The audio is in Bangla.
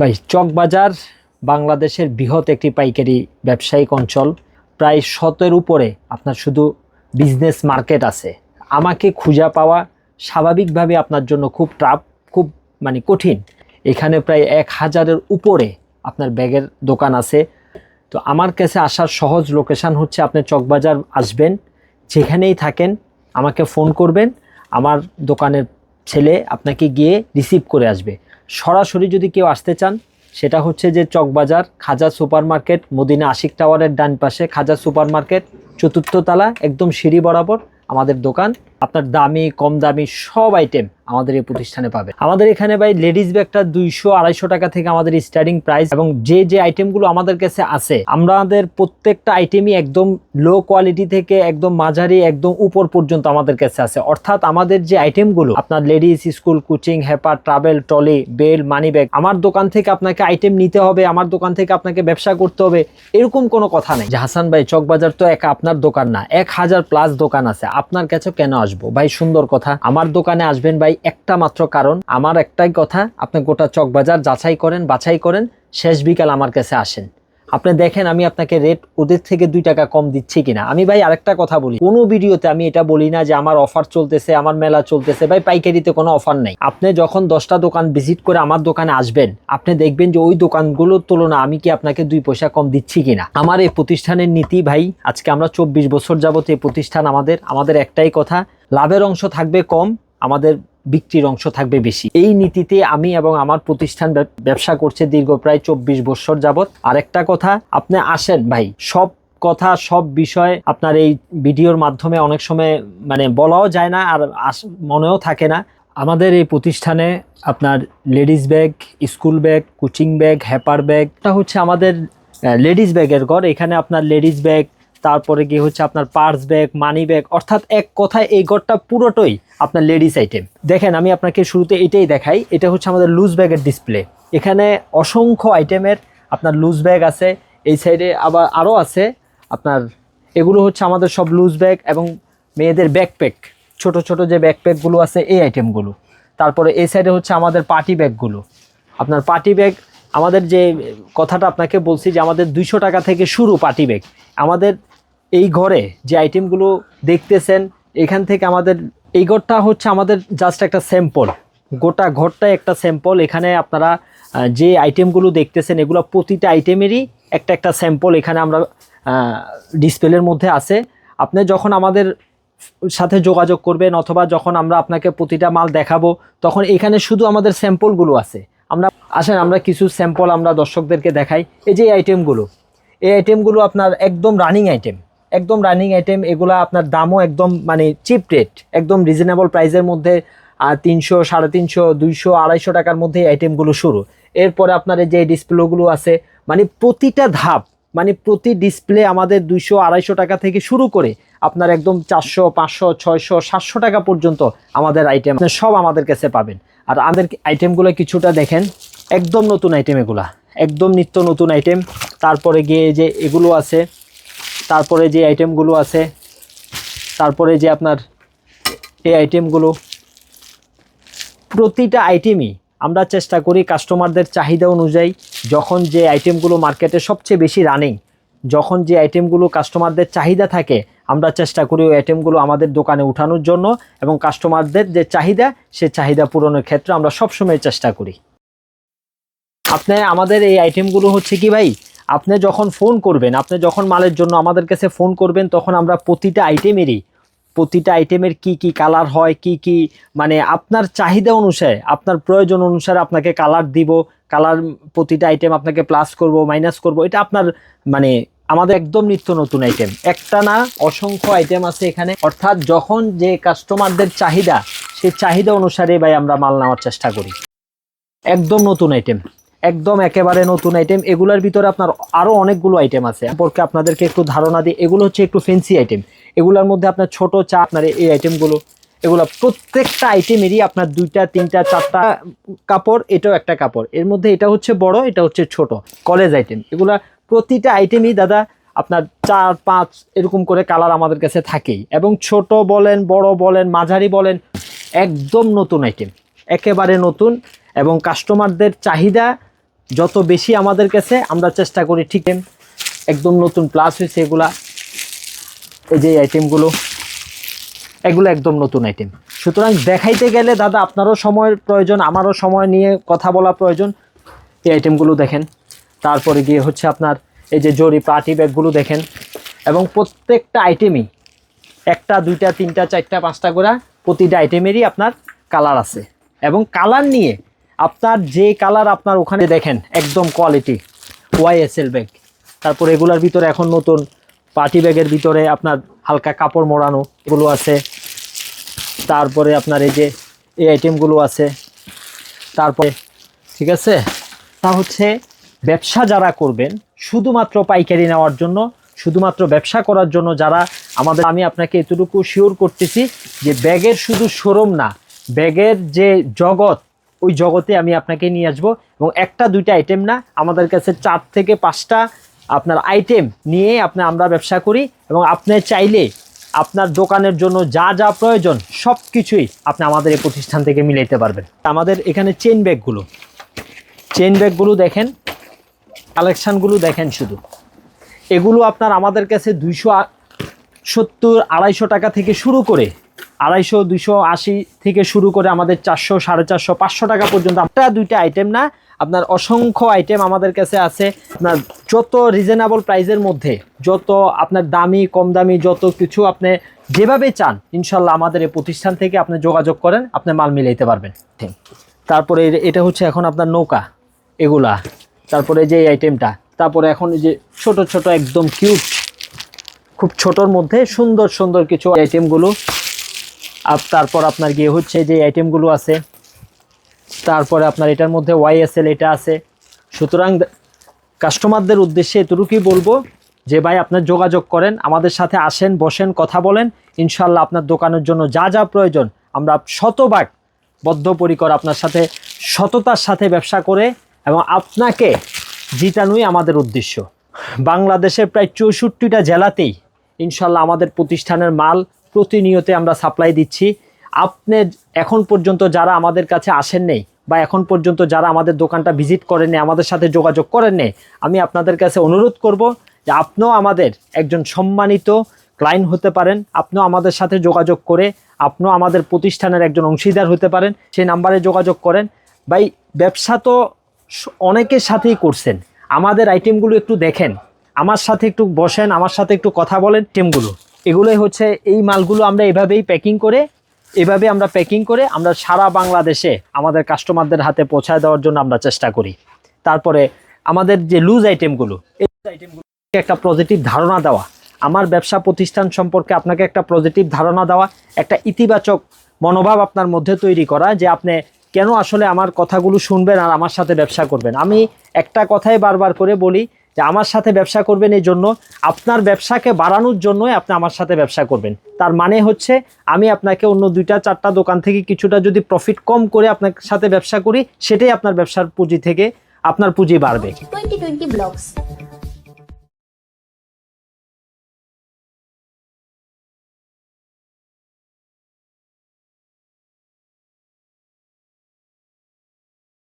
ভাই, চকবাজার বাংলাদেশের বৃহৎ একটি পাইকারি ব্যবসায়িক অঞ্চল। প্রায় শতের উপরে আপনার শুধু বিজনেস মার্কেট আছে। আমাকে খুঁজা পাওয়া স্বাভাবিকভাবে আপনার জন্য খুব টাফ খুব মানে কঠিন। এখানে প্রায় এক হাজারের উপরে আপনার ব্যাগের দোকান আছে। তো আমার কাছে আসার সহজ লোকেশান হচ্ছে আপনি চকবাজার আসবেন, যেখানেই থাকেন আমাকে ফোন করবেন। আমার দোকানের ছেলে আপনাকে গিয়ে রিসিভ করে আসবে। সরাসরি যদি কেউ আসতে চান, সেটা হচ্ছে যে চকবাজার, খাজা সুপার মার্কেট মদিনা আশিক টাওয়ারের ডান পাশে, খাজা সুপার মার্কেট চতুর্থ তালা, একদম সিঁড়ি বরাবর আমাদের দোকান। আপনার দামি, কম দামি সব আইটেম আমাদের এই প্রতিষ্ঠানে পাবে। আমাদের এখানে ভাই লেডিস ব্যাগটা দুইশো, আড়াইশো টাকা থেকে আমাদের স্টার্টিং প্রাইস এবং যে যে আইটেমগুলো আমাদের কাছে আছে, আমাদের প্রত্যেকটা আইটেমই একদম লো কোয়ালিটি থেকে একদম মাঝারি, একদম উপর পর্যন্ত আমাদের কাছে আছে। অর্থাৎ আমাদের যে আইটেমগুলো আপনার ladies, school, coaching hepar travel trolley belt money bag আমার দোকান থেকে আপনাকে আইটেম নিতে হবে, আমার দোকান থেকে আপনাকে ব্যবসা করতে হবে, এরকম কোনো কথা নেই। যে হাসান ভাই, চকবাজার তো এক আপনার দোকান না, এক হাজার প্লাস দোকান আছে, আপনার কাছে কেন আসব? ভাই, সুন্দর কথা। আমার দোকানে আসবেন ভাই একটা মাত্র কারণ, আমার একটাই কথা, আপনি গোটা চকবাজার যাচাই করেন, বাছাই করেন, শেষ বিকাল আমার কাছে আসেন। আপনি দেখেন আমি আপনাকে রেট ওদের থেকে দুই টাকা কম দিচ্ছি কিনা। আমি ভাই আরেকটা কথা বলি, কোনো ভিডিওতে আমি এটা বলি না যে আমার অফার চলতেছে, আমার মেলা চলতেছে, ভাই পাইকারিতে কোনো অফার নেই। আপনি যখন দশটা দোকান ভিজিট করে আমার দোকানে আসবেন, আপনি দেখবেন যে ওই দোকানগুলোর তুলনা আমি কি আপনাকে দুই পয়সা কম দিচ্ছি কিনা। আমার এই প্রতিষ্ঠানের নীতি ভাই, আজকে আমরা চব্বিশ বছর যাবত এই প্রতিষ্ঠান আমাদের আমাদের একটাই কথা, লাভের অংশ থাকবে কম, আমাদের বিক্রির অংশ থাকবে বেশি। এই নীতিতে আমি এবং আমার প্রতিষ্ঠান ব্যবসা করছে দীর্ঘ প্রায় চব্বিশ বছর যাবত আরেকটা কথা, আপনি আসেন ভাই, সব কথা, সব বিষয় আপনার এই ভিডিওর মাধ্যমে অনেক সময় মানে বলাও যায় না আর মনেও থাকে না। আমাদের এই প্রতিষ্ঠানে আপনার ladies bag, school bag, coaching bag, হ্যাপার bag, এটা হচ্ছে আমাদের লেডিস ব্যাগের ঘর। এখানে আপনার লেডিস ব্যাগ তারপরে গিয়ে হচ্ছে আপনার পার্স ব্যাগ মানি ব্যাগ অর্থাৎ এক কথায় এই ঘরটা পুরোটাই আপনার লেডিস আইটেম দেখেন, আমি আপনাকে শুরুতে এটাই দেখাই, এটা হচ্ছে আমাদের লুজ ব্যাগের ডিসপ্লে এখানে অসংখ্য আইটেমের আপনার লুজ ব্যাগ আছে, এই সাইডে আবার আরও আছে। আপনার এগুলো হচ্ছে আমাদের সব লুজ ব্যাগ এবং মেয়েদের ব্যাকপ্যাক ছোট ছোট যে ব্যাকপ্যাকগুলো আছে, এই আইটেমগুলো তারপরে এই সাইডে হচ্ছে আমাদের পার্টি ব্যাগগুলো আপনার পার্টি ব্যাগ আমাদের যে কথাটা আপনাকে বলছি যে আমাদের দুইশো টাকা থেকে শুরু পার্টি ব্যাগ আমাদের এই ঘরে যে আইটেমগুলো দেখতেছেন, এখান থেকে আমাদের, এই ঘরটা হচ্ছে আমাদের জাস্ট একটা স্যাম্পল গোটা ঘরটাই একটা স্যাম্পল এখানে আপনারা যে আইটেমগুলো দেখতেছেন, এগুলো প্রতিটা আইটেমেরই একটা একটা স্যাম্পল এখানে আমরা ডিসপ্লের মধ্যে আছে। আপনি যখন আমাদের সাথে যোগাযোগ করবেন অথবা যখন আমরা আপনাকে প্রতিটা মাল দেখাবো, তখন এখানে শুধু আমাদের স্যাম্পলগুলো আছে। আমরা, আসেন, আমরা কিছু স্যাম্পল আমরা দর্শকদেরকে দেখাই। এই যে আইটেমগুলো এই আইটেমগুলো আপনার একদম রানিং আইটেম একদম রানিং আইটেম এগুলো আপনার দামও একদম মানে চিপ রেট একদম রিজনেবল প্রাইসের মধ্যে তিনশো, সাড়ে তিনশো, দুইশো, আড়াইশো টাকার মধ্যে আইটেমগুলো শুরু। এরপরে আপনার যে ডিসপ্লেগুলো আছে মানে প্রতিটা ধাপ মানে প্রতি ডিসপ্লে আমাদের দুইশো, আড়াইশো টাকা থেকে শুরু করে আপনার একদম চারশো, পাঁচশো, ছয়শো, সাতশো টাকা পর্যন্ত আমাদের আইটেম সব আমাদের কাছে পাবেন। আর আমাদের আইটেমগুলো কিছুটা দেখেন, একদম নতুন আইটেম এগুলা, একদম নিত্য নতুন আইটেম তারপরে গিয়ে যে এগুলো আছে তারপরে যে আইটেমগুলো আছে, তারপরে যে আপনার এই আইটেমগুলো প্রতিটা আইটেমই আমরা চেষ্টা করি কাস্টমারদের চাহিদা অনুযায়ী যখন যে আইটেমগুলো মার্কেটে সবচেয়ে বেশি রানিং যখন যে আইটেমগুলো কাস্টমারদের চাহিদা থাকে, আমরা চেষ্টা করি ওই আইটেমগুলো আমাদের দোকানে উঠানোর জন্য এবং কাস্টমারদের যে চাহিদা, সে চাহিদা পূরণের ক্ষেত্রে আমরা সবসময় চেষ্টা করি। আপনি আমাদের এই আইটেমগুলো হচ্ছে কি ভাই আপনি যখন ফোন করবেন, আপনি যখন মালের জন্য আমাদের কাছে ফোন করবেন, তখন আমরা প্রতিটা আইটেমেরই প্রতিটা আইটেমের কি কি কালার হয়, কি কি মানে আপনার চাহিদা অনুসারে, আপনার প্রয়োজন অনুসারে আপনাকে কালার দিব কালার প্রতিটা আইটেম আপনাকে প্লাস করব মাইনাস করব, এটা আপনার মানে আমাদের একদম নিত্য নতুন আইটেম একটা না, অসংখ্য আইটেম আছে এখানে। অর্থাৎ যখন যে কাস্টমারদের চাহিদা, সেই চাহিদা অনুসারে ভাই আমরা মাল নেওয়ার চেষ্টা করি। একদম নতুন আইটেম একদম একেবারে নতুন আইটেম এগুলোর ভিতরে আপনার আরও অনেকগুলো আইটেম আছে। সম্পর্কে আপনাদেরকে একটু ধারণা দিই এগুলো হচ্ছে একটু ফেন্সি আইটেম এগুলোর মধ্যে আপনার ছোট চা, আপনার এই আইটেমগুলো এগুলো প্রত্যেকটা আইটেমেরই আপনার দুইটা, তিনটা, চারটা কাপড়, এটাও একটা কাপড়। এর মধ্যে এটা হচ্ছে বড়, এটা হচ্ছে ছোট। কলেজ আইটেম এগুলা প্রতিটা আইটেমই দাদা আপনার চার, পাঁচ এরকম করে কালার আমাদের কাছে থাকেই। এবং ছোট বলেন, বড় বলেন, মাঝারি বলেন, একদম নতুন আইটেম একেবারে নতুন এবং কাস্টমারদের চাহিদা যত বেশি আমাদের কাছে, আমরা চেষ্টা করি ঠিক একদম নতুন প্লাস হয়েছে এগুলা। এই যে আইটেমগুলো এগুলো একদম নতুন আইটেম সুতরাং দেখাইতে গেলে দাদা, আপনারও সময়ের প্রয়োজন, আমারও সময় নিয়ে কথা বলা প্রয়োজন। এই আইটেমগুলো দেখেন। তারপরে গিয়ে হচ্ছে আপনার এই যে জরি পার্টি ব্যাগগুলো দেখেন। এবং প্রত্যেকটা আইটেমই একটা, দুইটা, তিনটা, চারটা, পাঁচটা করে প্রতিটা আইটেমেরই আপনার কালার আছে। এবং কালার নিয়ে আপনার যে কালার আপনার ওখানে দেখেন, একদম কোয়ালিটি ওয়াইএসএল ব্যাগ তারপর এগুলার ভিতরে এখন নতুন পার্টি ব্যাগের ভিতরে আপনার হালকা কাপড় মোড়ানো এগুলো আছে। তারপরে আপনার এই যে এই আইটেমগুলো আছে। তারপরে, ঠিক আছে? তা হচ্ছে ব্যবসা যারা করবেন, শুধুমাত্র পাইকারি নেওয়ার জন্য, শুধুমাত্র ব্যবসা করার জন্য যারা আমাদের, আমি আপনাকে এতটুকু শিওর করতেছি যে ব্যাগের শুধু শোরুম না, ব্যাগের যে জগৎ ওই জগতে আমি আপনাকে নিয়ে আসব এবং একটা, দুইটা আইটেম না, আমাদের কাছে চার থেকে পাঁচটা আপনার আইটেম নিয়ে আপনি, আমরা ব্যবসা করি এবং আপনি চাইলে আপনার দোকানের জন্য যা যা প্রয়োজন সব কিছুই আপনি আমাদের এই প্রতিষ্ঠান থেকে মিলাইতে পারবেন। আমাদের এখানে চেন ব্যাগগুলো চেন ব্যাগগুলো দেখেন কালেকশানগুলো দেখেন শুধু। এগুলো আপনার আমাদের কাছে দুইশো সত্তর, আড়াইশো টাকা থেকে শুরু করে আড়াইশো, দুইশো, আশি থেকে শুরু করে আমাদের চারশো, সাড়ে চারশো, পাঁচশো টাকা পর্যন্ত। একটা দুইটা আইটেম না, আপনার অসংখ্য আইটেম আমাদের কাছে আছে। আপনার যত রিজনেবল প্রাইসের মধ্যে, যত আপনার দামি, কম দামি, যত কিছু আপনি যেভাবে চান, ইনশাল্লাহ আমাদের এই প্রতিষ্ঠান থেকে আপনি যোগাযোগ করেন, আপনি মাল মিলাইতে পারবেন। ঠিক। তারপরে এটা হচ্ছে এখন আপনার নৌকা, এগুলা। তারপরে যে আইটেমটা তারপরে এখন এই যে ছোট ছোট, একদম কিউট খুব ছোটর মধ্যে সুন্দর সুন্দর কিছু আইটেমগুলো আর তারপর আপনার গিয়ে হচ্ছে যে আইটেমগুলো আছে, তারপরে আপনার এটার মধ্যে ওয়াই ওয়াইএসএল এটা আছে। সুতরাং কাস্টমারদের উদ্দেশ্যে এতটুকুই বলব যে ভাই আপনার যোগাযোগ করেন, আমাদের সাথে আসেন, বসেন, কথা বলেন। ইনশাল্লাহ আপনার দোকানের জন্য যা যা প্রয়োজন, আমরা শতভাগ বদ্ধপরিকর আপনার সাথে, সততার সাথে ব্যবসা করে এবং আপনাকে জিতানোই আমাদের উদ্দেশ্য। বাংলাদেশের প্রায় চৌষট্টিটা জেলাতেই ইনশাল্লাহ আমাদের প্রতিষ্ঠানের মাল প্রতিনিয়তে আমরা সাপ্লাই দিচ্ছি। আপনি এখন পর্যন্ত যারা আমাদের কাছে আসেন নেই বা এখন পর্যন্ত যারা আমাদের দোকানটা ভিজিট করেননি আমাদের সাথে যোগাযোগ করেননি আমি আপনাদের কাছে অনুরোধ করব যে আপনিও আমাদের একজন সম্মানিত ক্লায়েন্ট হতে পারেন, আপনিও আমাদের সাথে যোগাযোগ করে, আপনিও আমাদের প্রতিষ্ঠানের একজন অংশীদার হতে পারেন সেই নাম্বারে যোগাযোগ করেন। ভাই, ব্যবসা তো অনেকের সাথেই করছেন। আমাদের আইটেমগুলো একটু দেখেন। আমার সাথে একটু বসেন, আমার সাথে একটু কথা বলেন টিমগুলো এগুলোই হচ্ছে এই মালগুলো আমরা এভাবেই প্যাকিং করে, এভাবে আমরা প্যাকিং করে আমরা সারা বাংলাদেশে আমাদের কাস্টমারদের হাতে পৌঁছায় দেওয়ার জন্য আমরা চেষ্টা করি। তারপরে আমাদের যে লুজ আইটেমগুলো এই আইটেমগুলো একটা পজিটিভ ধারণা দেওয়া। আমার ব্যবসা প্রতিষ্ঠান সম্পর্কে আপনাকে একটা পজিটিভ ধারণা দেওয়া, একটা ইতিবাচক মনোভাব আপনার মধ্যে তৈরি করা যে আপনি কেন আসলে আমার কথাগুলো শুনবেন আর আমার সাথে ব্যবসা করবেন। আমি একটা কথাই বারবার করে বলি যে আমার সাথে ব্যবসা করবেন এই জন্য, আপনার ব্যবসাকে বাড়ানোর জন্যই আপনি আমার সাথে ব্যবসা করবেন। তার মানে হচ্ছে, আমি আপনাকে অন্য দুইটা, চারটা দোকান থেকে কিছুটা যদি প্রফিট কম করে আপনার সাথে ব্যবসা করি, সেটাই আপনার ব্যবসার পুঁজি থেকে, আপনার পুঁজি বাড়বে। 2020 vlogs